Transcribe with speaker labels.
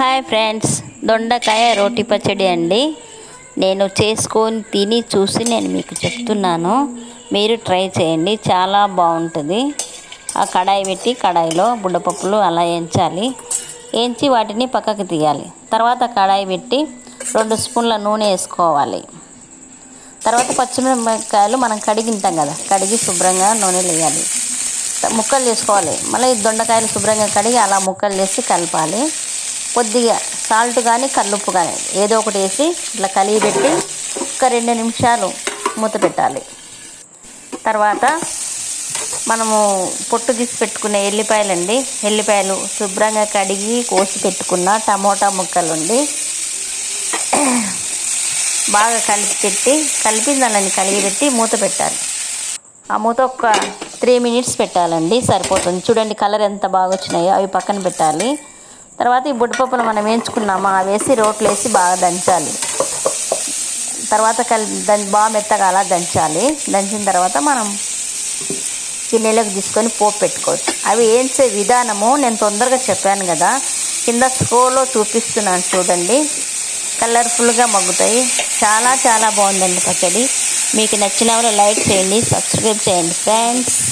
Speaker 1: Hi friends. దొండకాయ రోటి పచ్చడి అండి. నేను చేసుకొని తిని చూసి నేను మీకు చెప్తున్నాను. మీరు ట్రై చేయండి. చాలా బాగుంటుంది. ఆ కడాయి పెట్టి కడాయిలో బుడ్డపప్పులు అలా వేయించాలి వేయించి వాటిని పక్కకి తీయాలి. తర్వాత కడాయి పెట్టి రెండు స్పూన్ల నూనె వేసుకోవాలి. తర్వాత పచ్చిమిరపకాయలు మనం కడిగింటాం కదా. కడిగి శుభ్రంగా నూనె వేయాలి ముక్కలు చేసుకోవాలి. మళ్ళీ దొండకాయలు శుభ్రంగా కడిగి అలా ముక్కలు చేసి కలపాలి. కొద్దిగా సాల్ట్ కానీ కల్లుప్పు కానీ ఏదో ఒకటి వేసి ఇట్లా కలిగి పెట్టి ఒక రెండు నిమిషాలు మూత పెట్టాలి. తర్వాత మనము పొట్టు తీసి పెట్టుకున్న ఎల్లిపాయలండి. ఎల్లిపాయలు శుభ్రంగా కడిగి కోసి పెట్టుకున్న టమోటా ముక్కలుండి బాగా కలిపి పెట్టి కలిపి దాన్ని కలిగి పెట్టి మూత పెట్టాలి. ఆ మూత ఒక త్రీ మినిట్స్ పెట్టాలండి. సరిపోతుంది. చూడండి కలర్ ఎంత బాగా వచ్చినాయో అవి పక్కన పెట్టాలి. తర్వాత ఈ బుడ్డపప్పును మనం వేయించుకున్నామా? అవి వేసి రోట్లు వేసి బాగా దంచాలి. తర్వాత కలి దాన్ని బాగా మెత్తగా అలా దంచాలి. దంచిన తర్వాత మనం గిన్నెలోకి తీసుకొని పోపు పెట్టుకోవచ్చు. అవి వేయించే విధానము నేను తొందరగా చెప్పాను కదా. కింద స్క్రోలో చూపిస్తున్నాను చూడండి. కలర్ఫుల్గా మగ్గుతాయి. చాలా చాలా బాగుందండి పచ్చడి. మీకు నచ్చిన వాళ్ళు లైక్ చేయండి సబ్స్క్రైబ్ చేయండి ఫ్రెండ్స్.